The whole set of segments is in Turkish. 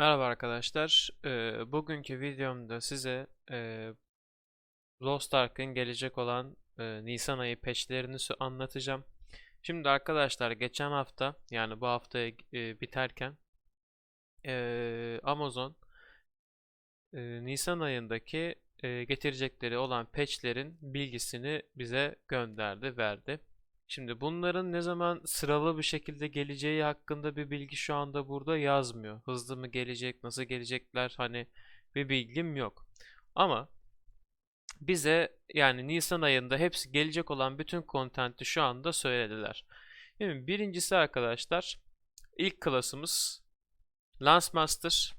Merhaba arkadaşlar. Bugünkü videomda size Lost Ark'ın gelecek olan Nisan ayı patchlerini anlatacağım. Şimdi arkadaşlar geçen hafta yani bu haftaya e, biterken Amazon Nisan ayındaki getirecekleri olan patchlerin bilgisini bize gönderdi, verdi. Şimdi bunların ne zaman sıralı bir şekilde geleceği hakkında bir bilgi şu anda burada yazmıyor. Hızlı mı gelecek, nasıl gelecekler hani bir bilgim yok. Ama bize yani Nisan ayında hepsi gelecek olan bütün kontenti şu anda söylediler. Şimdi birincisi arkadaşlar ilk klasımız Lancemaster.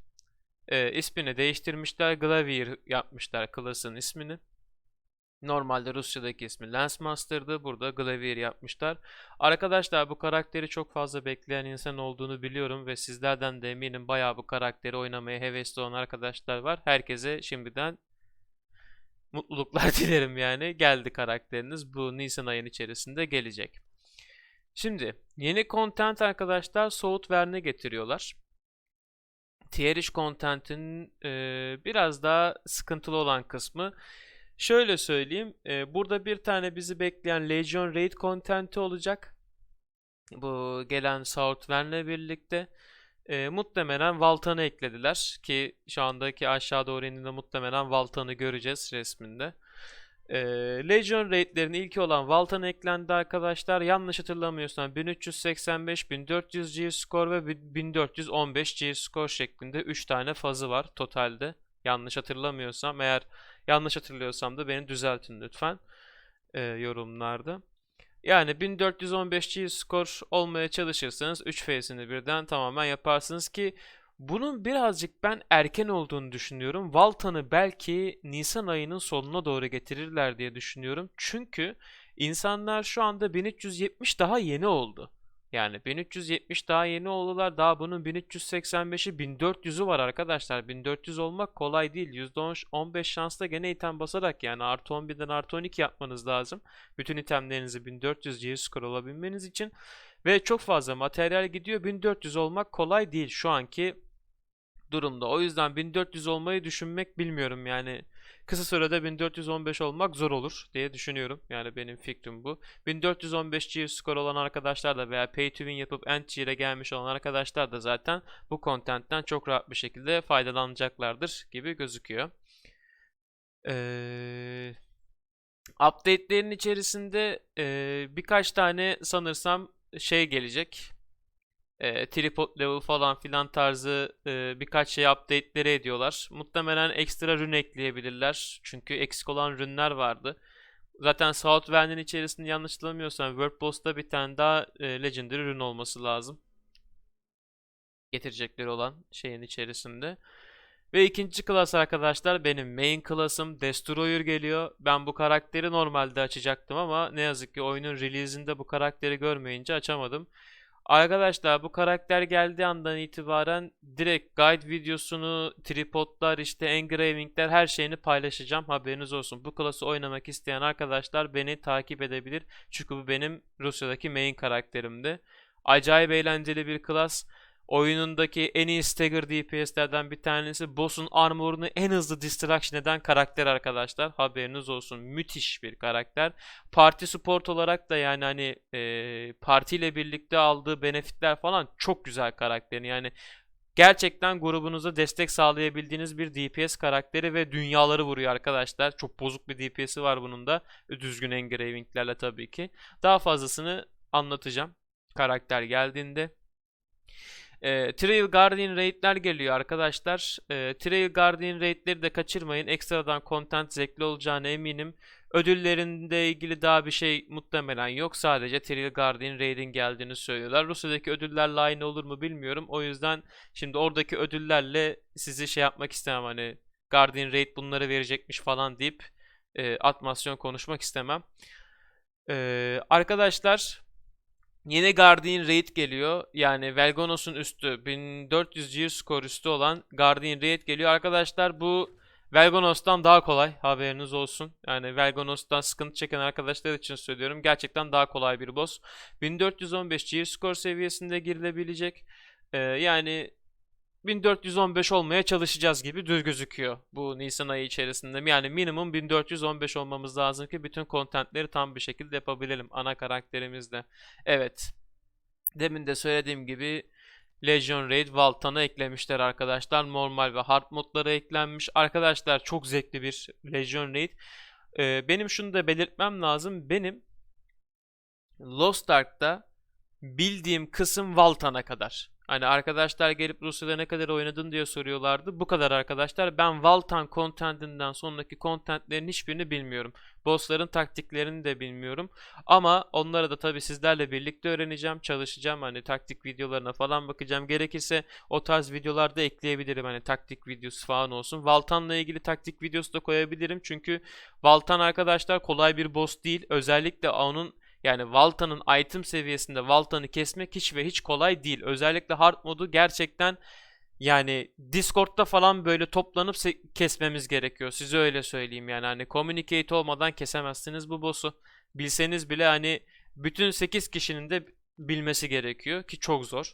Ee, ismini değiştirmişler. Glavier yapmışlar klasın ismini. Normalde Rusya'daki ismi Lancemaster'dı. Burada Glavier yapmışlar. Arkadaşlar bu karakteri çok fazla bekleyen insan olduğunu biliyorum ve sizlerden de eminim bayağı bu karakteri oynamaya hevesli olan arkadaşlar var. Herkese şimdiden mutluluklar dilerim yani. Geldi karakteriniz. Bu Nisan ayın içerisinde gelecek. Şimdi yeni content arkadaşlar Soğut Verne getiriyorlar. Tier 3 content'in e, biraz daha sıkıntılı olan kısmı Şöyle söyleyeyim. e, burada bir tane bizi bekleyen Legion Raid content'i olacak. Bu gelen Southwern'le birlikte. E, muhtemelen Valtan'ı eklediler. Ki şu andaki aşağı doğru indiğinde muhtemelen Valtan'ı göreceğiz resminde. E, Legion Raid'lerin ilki olan Valtan eklendi arkadaşlar. Yanlış hatırlamıyorsam 1385, 1400 G score ve 1415 G score şeklinde 3 tane fazı var totalde. Yanlış hatırlamıyorsam eğer yanlış hatırlıyorsam da beni düzeltin lütfen e, yorumlarda. Yani 1415 G skor olmaya çalışırsanız 3 face'ini birden tamamen yaparsınız ki bunun birazcık ben erken olduğunu düşünüyorum. Valtan'ı belki Nisan ayının sonuna doğru getirirler diye düşünüyorum. Çünkü insanlar şu anda 1370 daha yeni oldu. Yani 1370 daha yeni oldular. Daha bunun 1385'i 1400'ü var arkadaşlar. 1400 olmak kolay değil. %15 şansla gene item basarak yani artı 11'den artı 12 yapmanız lazım. Bütün itemlerinizi 1400 G skor olabilmeniz için. Ve çok fazla materyal gidiyor. 1400 olmak kolay değil şu anki durumda. O yüzden 1400 olmayı düşünmek bilmiyorum yani. Kısa sürede 1415 olmak zor olur diye düşünüyorum. Yani benim fikrim bu. 1415 G skor olan arkadaşlar da veya pay to win yapıp end tier'e gelmiş olan arkadaşlar da zaten bu contentten çok rahat bir şekilde faydalanacaklardır gibi gözüküyor. Ee, update'lerin içerisinde e, birkaç tane sanırsam şey gelecek e, tripod level falan filan tarzı e, birkaç şey update'leri ediyorlar. Muhtemelen ekstra rün ekleyebilirler. Çünkü eksik olan rünler vardı. Zaten Southwend'in içerisinde yanlış hatırlamıyorsam World Boss'ta bir tane daha e, Legendary rün olması lazım. Getirecekleri olan şeyin içerisinde. Ve ikinci klas arkadaşlar benim main klasım Destroyer geliyor. Ben bu karakteri normalde açacaktım ama ne yazık ki oyunun release'inde bu karakteri görmeyince açamadım. Arkadaşlar bu karakter geldiği andan itibaren direkt guide videosunu, tripodlar, işte engravingler her şeyini paylaşacağım. Haberiniz olsun. Bu klası oynamak isteyen arkadaşlar beni takip edebilir. Çünkü bu benim Rusya'daki main karakterimdi. Acayip eğlenceli bir klas. Oyunundaki en iyi stagger DPS'lerden bir tanesi. Boss'un armor'unu en hızlı distraction eden karakter arkadaşlar. Haberiniz olsun. Müthiş bir karakter. Parti support olarak da yani hani e, partiyle birlikte aldığı benefitler falan çok güzel karakterin. Yani gerçekten grubunuza destek sağlayabildiğiniz bir DPS karakteri ve dünyaları vuruyor arkadaşlar. Çok bozuk bir DPS'i var bunun da. Düzgün engravinglerle tabii ki. Daha fazlasını anlatacağım karakter geldiğinde. E, Trail Guardian raidler geliyor arkadaşlar. E, Trail Guardian raidleri de kaçırmayın. Ekstradan content zevkli olacağına eminim. Ödüllerinde ilgili daha bir şey muhtemelen yok. Sadece Trail Guardian raid'in geldiğini söylüyorlar. Rusya'daki ödüllerle aynı olur mu bilmiyorum. O yüzden şimdi oradaki ödüllerle sizi şey yapmak istemem. Hani Guardian raid bunları verecekmiş falan deyip e, atmasyon konuşmak istemem. E, arkadaşlar Yeni Guardian Raid geliyor. Yani Velgonos'un üstü 1400 Gear score üstü olan Guardian Raid geliyor. Arkadaşlar bu Velgonos'tan daha kolay haberiniz olsun. Yani Velgonos'tan sıkıntı çeken arkadaşlar için söylüyorum. Gerçekten daha kolay bir boss. 1415 Gear score seviyesinde girilebilecek. Ee, yani 1415 olmaya çalışacağız gibi düz gözüküyor bu Nisan ayı içerisinde. Yani minimum 1415 olmamız lazım ki bütün kontentleri tam bir şekilde yapabilelim ana karakterimizle. Evet. Demin de söylediğim gibi Legion Raid Valtan'a eklemişler arkadaşlar. Normal ve hard modlara eklenmiş. Arkadaşlar çok zevkli bir Legion Raid. Ee, benim şunu da belirtmem lazım. Benim Lost Ark'ta bildiğim kısım Valtan'a kadar. Hani arkadaşlar gelip Rusya'da ne kadar oynadın diye soruyorlardı. Bu kadar arkadaşlar. Ben Valtan contentinden sonraki contentlerin hiçbirini bilmiyorum. Bossların taktiklerini de bilmiyorum. Ama onları da tabii sizlerle birlikte öğreneceğim, çalışacağım. Hani taktik videolarına falan bakacağım. Gerekirse o tarz videolarda ekleyebilirim. Hani taktik videosu falan olsun. Valtan'la ilgili taktik videosu da koyabilirim. Çünkü Valtan arkadaşlar kolay bir boss değil. Özellikle onun yani Valta'nın item seviyesinde Valtan'ı kesmek hiç ve hiç kolay değil. Özellikle hard modu gerçekten yani Discord'da falan böyle toplanıp kesmemiz gerekiyor. Size öyle söyleyeyim yani hani communicate olmadan kesemezsiniz bu boss'u. Bilseniz bile hani bütün 8 kişinin de bilmesi gerekiyor ki çok zor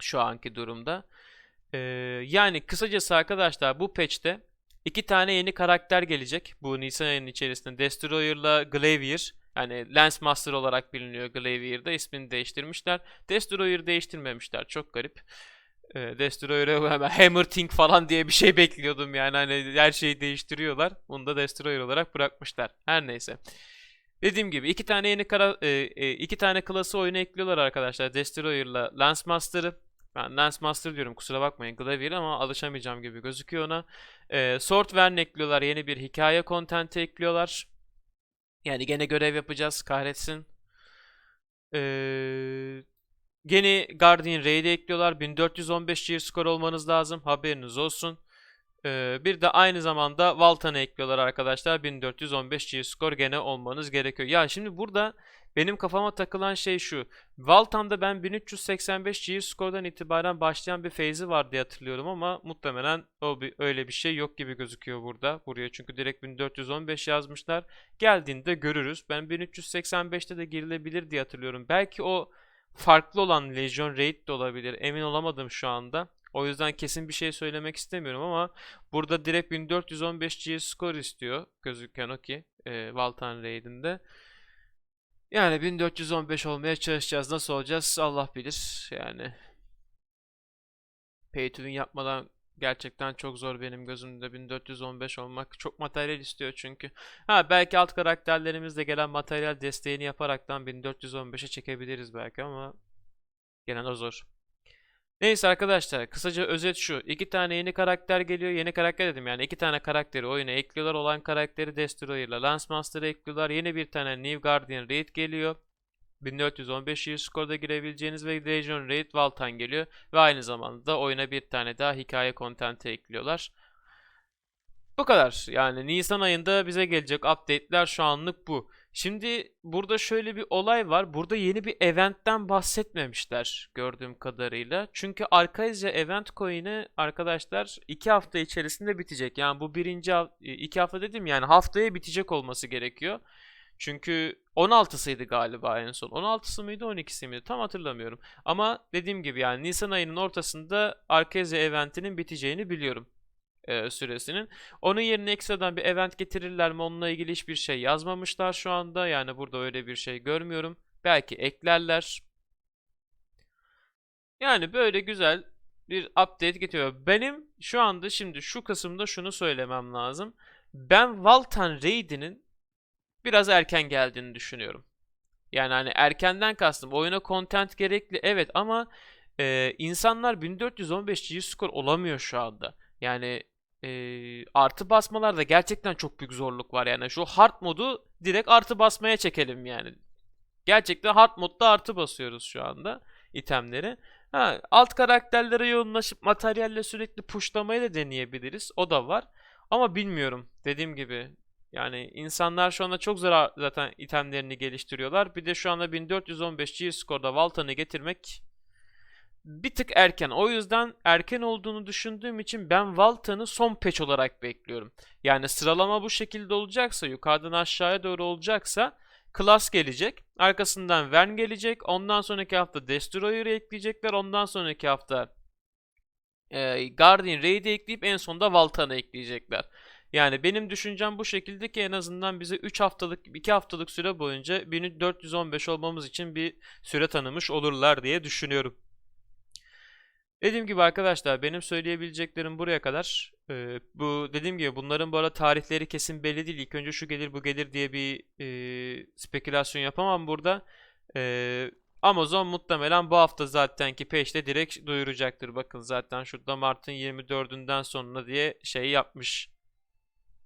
şu anki durumda. Ee, yani kısacası arkadaşlar bu patch'te iki tane yeni karakter gelecek bu Nisan ayının içerisinde. Destroyer'la Glavier. Yani Lance Master olarak biliniyor Glavier'da. ismini değiştirmişler. Destroyer değiştirmemişler. Çok garip. E, Destroyer'ı Hammer Thing falan diye bir şey bekliyordum yani. Hani her şeyi değiştiriyorlar. Bunu da Destroyer olarak bırakmışlar. Her neyse. Dediğim gibi iki tane yeni kara, e, e, iki tane klası oyuna ekliyorlar arkadaşlar. Destroyer'la Lance Master'ı. Ben Lance Master diyorum kusura bakmayın Glavier ama alışamayacağım gibi gözüküyor ona. E, Sword Vern ekliyorlar. Yeni bir hikaye kontenti ekliyorlar. Yani gene görev yapacağız kahretsin. Ee, gene Guardian Raid'i ekliyorlar. 1415 cheer skor olmanız lazım. Haberiniz olsun. Ee, bir de aynı zamanda Valtan'ı ekliyorlar arkadaşlar. 1415 cheer skor gene olmanız gerekiyor. Ya şimdi burada benim kafama takılan şey şu. Valtan'da ben 1385 G skordan itibaren başlayan bir phase'i var diye hatırlıyorum ama muhtemelen o bir, öyle bir şey yok gibi gözüküyor burada. Buraya çünkü direkt 1415 yazmışlar. Geldiğinde görürüz. Ben 1385'te de girilebilir diye hatırlıyorum. Belki o farklı olan Legion Raid de olabilir. Emin olamadım şu anda. O yüzden kesin bir şey söylemek istemiyorum ama burada direkt 1415 G skor istiyor gözüken o ki e, Valtan Raid'inde. Yani 1415 olmaya çalışacağız. Nasıl olacağız Allah bilir. Yani pay to win yapmadan gerçekten çok zor benim gözümde 1415 olmak. Çok materyal istiyor çünkü. Ha belki alt karakterlerimizle gelen materyal desteğini yaparaktan 1415'e çekebiliriz belki ama gelen o zor. Neyse arkadaşlar kısaca özet şu. iki tane yeni karakter geliyor. Yeni karakter dedim yani iki tane karakteri oyuna ekliyorlar. Olan karakteri Destroyer'la Lance Master'a ekliyorlar. Yeni bir tane New Guardian Raid geliyor. 1415 yıl skorda girebileceğiniz ve Legion Raid Valtan geliyor. Ve aynı zamanda da oyuna bir tane daha hikaye kontenti ekliyorlar. Bu kadar. Yani Nisan ayında bize gelecek update'ler şu anlık bu. Şimdi burada şöyle bir olay var. Burada yeni bir eventten bahsetmemişler gördüğüm kadarıyla. Çünkü Arcaizya event coin'i arkadaşlar 2 hafta içerisinde bitecek. Yani bu birinci 2 hafta dedim yani haftaya bitecek olması gerekiyor. Çünkü 16'sıydı galiba en son. 16'sı mıydı 12'si miydi tam hatırlamıyorum. Ama dediğim gibi yani Nisan ayının ortasında Arcaizya eventinin biteceğini biliyorum e, süresinin. Onun yerine ekstradan bir event getirirler mi onunla ilgili hiçbir şey yazmamışlar şu anda. Yani burada öyle bir şey görmüyorum. Belki eklerler. Yani böyle güzel bir update getiriyor. Benim şu anda şimdi şu kısımda şunu söylemem lazım. Ben Valtan Raid'inin biraz erken geldiğini düşünüyorum. Yani hani erkenden kastım oyuna content gerekli evet ama e, insanlar 1415 G skor olamıyor şu anda. Yani e, artı basmalarda gerçekten çok büyük zorluk var yani. Şu hard modu direkt artı basmaya çekelim yani. Gerçekten hard modda artı basıyoruz şu anda itemleri. Ha, alt karakterlere yoğunlaşıp materyalle sürekli pushlamayı da deneyebiliriz. O da var. Ama bilmiyorum. Dediğim gibi yani insanlar şu anda çok zor zaten itemlerini geliştiriyorlar. Bir de şu anda 1415 G skorda Valtan'ı getirmek bir tık erken. O yüzden erken olduğunu düşündüğüm için ben Valtan'ı son patch olarak bekliyorum. Yani sıralama bu şekilde olacaksa, yukarıdan aşağıya doğru olacaksa Class gelecek. Arkasından Vern gelecek. Ondan sonraki hafta Destroyer'ı ekleyecekler. Ondan sonraki hafta e, Guardian Raid'i ekleyip en sonunda Valtan'ı ekleyecekler. Yani benim düşüncem bu şekilde ki en azından bize 3 haftalık 2 haftalık süre boyunca 1415 olmamız için bir süre tanımış olurlar diye düşünüyorum. Dediğim gibi arkadaşlar benim söyleyebileceklerim buraya kadar. Ee, bu dediğim gibi bunların bu arada tarihleri kesin belli değil. İlk önce şu gelir bu gelir diye bir e, spekülasyon yapamam burada. Ee, Amazon muhtemelen bu hafta zatenki peşte direkt duyuracaktır. Bakın zaten şurada Mart'ın 24'ünden sonra diye şey yapmış.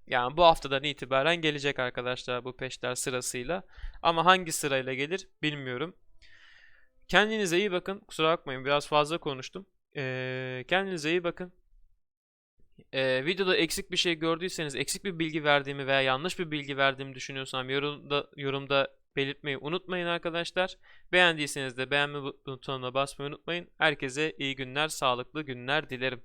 Yani bu haftadan itibaren gelecek arkadaşlar bu peşler sırasıyla. Ama hangi sırayla gelir bilmiyorum. Kendinize iyi bakın. Kusura bakmayın biraz fazla konuştum. Ee, kendinize iyi bakın. Ee, videoda eksik bir şey gördüyseniz, eksik bir bilgi verdiğimi veya yanlış bir bilgi verdiğimi düşünüyorsam yorumda, yorumda belirtmeyi unutmayın arkadaşlar. Beğendiyseniz de beğenme butonuna basmayı unutmayın. Herkese iyi günler, sağlıklı günler dilerim.